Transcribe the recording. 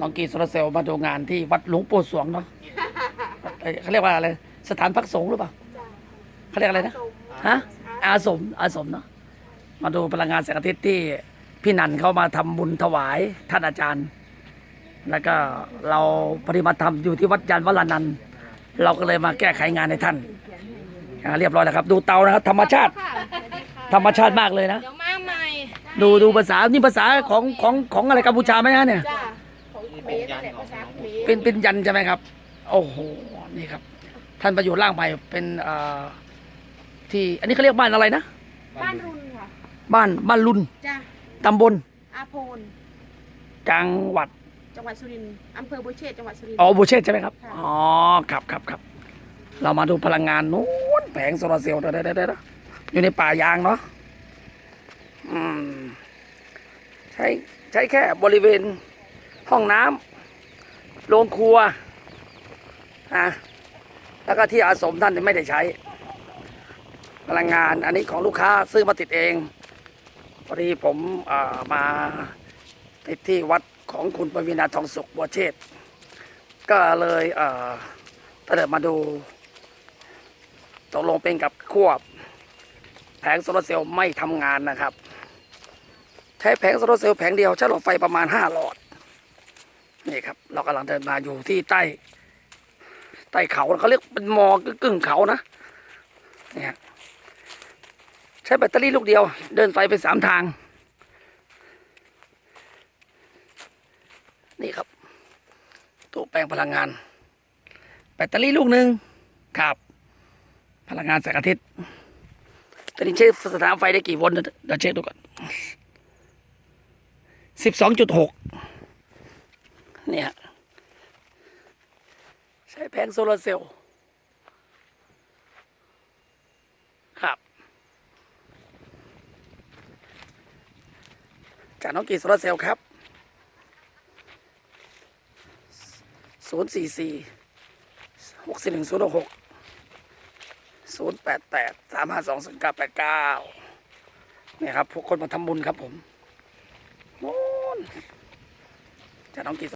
น้องกีโซลาร์เซลล์มาดูงานที่วัดหลวงปู่สวงเนาะเอ้ยเขาเรียกว่าอะไร สถานพักสงฆ์หรือเปล่าเขาเรียกอะไรนะ ฮะ อาสม อาสมเนาะ มาดูพลังงานแสงอาทิตย์ที่พี่นันเขามาทำบุญถวายท่านอาจารย์ แล้วก็เราปฏิบัติธรรมอยู่ที่วัดยานวรานันท์เราก็เลยมาแก้ไขงานให้ท่านอ่าเรียบร้อยแล้วครับ ดูเตานะครับ ธรรมชาติ ธรรมชาติมากเลยนะเดี๋ยวมาใหม่ดูดูภาษา นี่ภาษาของของของอะไรกัมพูชาไหมฮะเนี่ย จ้าของเขมรนั่นแหละภาษาเขมรเป็นเป็นยันใช่ไหมครับ โอ้โห นี่ครับ ท่านประโยชน์ร่างไปเป็นเอ่อที่ อันนี้เขาเรียกบ้านอะไรนะ บ้านรุนค่ะ บ้านบ้านลุนจ้าตำบลอาโพนจังหวัด จังหวัดสุรินทร์อำเภอบุเชษจังหวัดสุรินทร์ อ๋อบูเชตใช่ไหมครับ ค่ะ อ๋อ ครับครับครับ เรามาดูพลังงานนู้นแผงโซลาร์เซลล์เด้อเด้อเด้อเด้ออยู่ในป่ายางเนาะ อืม ใช้ใช้แค่บริเวณห้องน้ำโรงครัวอะแล้วก็ที่อาสมท่านไม่ได้ใช้พลังงานอันนี้ของลูกค้าซื้อมาติดเองพอดีผมมาติดที่วัดของคุณปวีนาทองสุขบัวเชษก็เลยเอ่อเดินมาดูตกลงเป็นกับควบ แผงโซลาเซลล์ไม่ทำงานนะครับ ช้แผงโซลาร์เซลล์แผงเดียวใช้หลอดไฟประมาณห้าหลอด นี่ครับ เรากำลังเดินมาอยู่ที่ใต้ ใต้เขาเขาเรียกเป็นมอกึ่งเขานะเนี่ยใช้แบตเตอรี่ลูกเดียว เดินไฟไปสามทาง นี่ครับตู้แปลงพลังงาน แบตเตอรี่ลูกหนึ่งครับ พลังงานแสงอาทิตย์ตอนนี้ใช้สถานไฟได้กี่โวลต์เดี๋ยวเช็คดูก่อน สิบสองจุดหกเนี่ย ใช้แผงโซลาร์เซลล์ครับ จากน้องกีโซลาร์เซลล์ครับศูนย์สี่สี่หกสี่หนึ่งศูนย์หกศูนย์แปดแปดสามห้าสองศูนย์เก้าแปดเก้าเนี่ยครับพวกคนมาทำบุญครับผม นจะต้องกิน